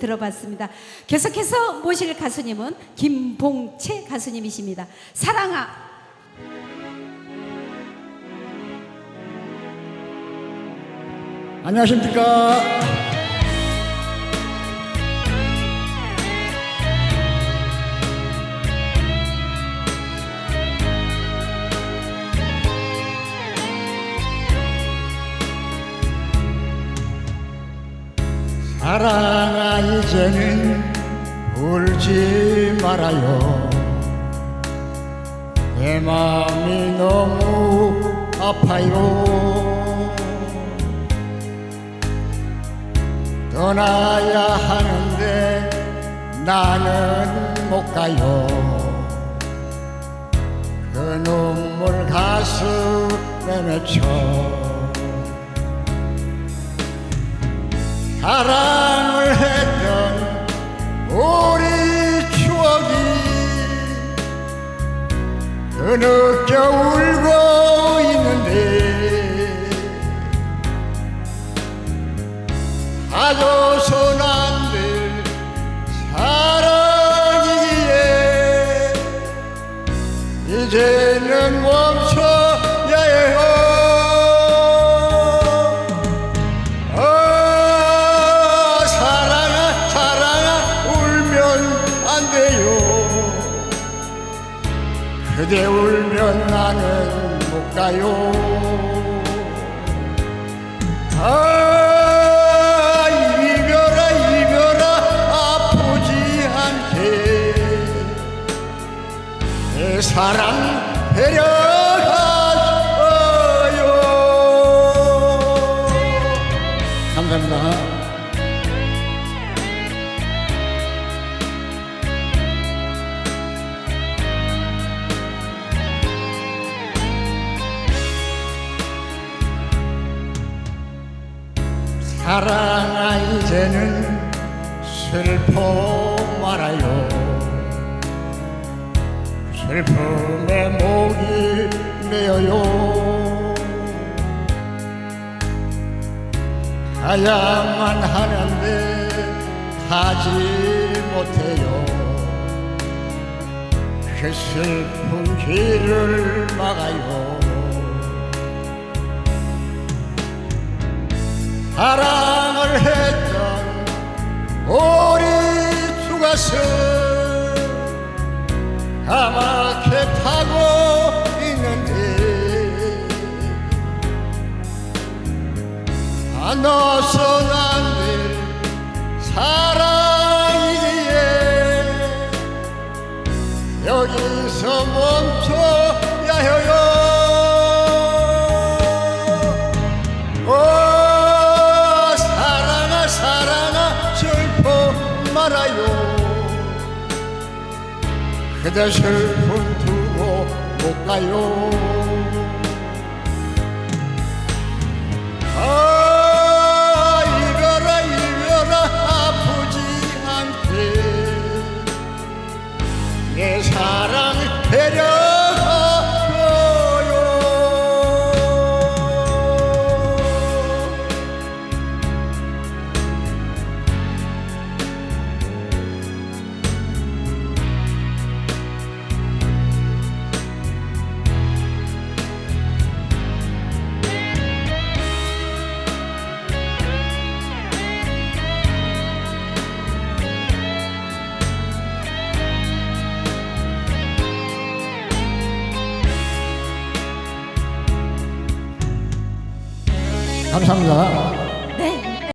들어봤습니다. 계속해서 모실 가수님은 김봉채 가수님이십니다. 사랑아 안녕하십니까. 사랑아 이제는 울지 말아요. 내 마음이 너무 아파요. 떠나야 하는데 나는 못 가요. 그 눈물 가슴에 맺혀. 사랑 그느껴 울고 있는데. 가져선 안될 사랑이기에 이제는 멈춰 그대 울면 나는 못 가요. 아 이별아 이별아 아프지 않게. 내 사랑 데려가줘요. 감사합니다 사랑아 이제는 슬퍼 말아요. 슬픔에 목이 메어요. 가야만 하는데 가지 못해요. 그 슬픈 길을 막아요. 사랑 가슴 까맣게 타고 있는데 안 넣어서 난들 사랑이기에. 여기서 멈춰야 해요. 사랑아 슬퍼 말아요 그대 슬픔 두고 못 가요? 아 이별아 이별아 아프지 않게. 내 사랑 감사합니다.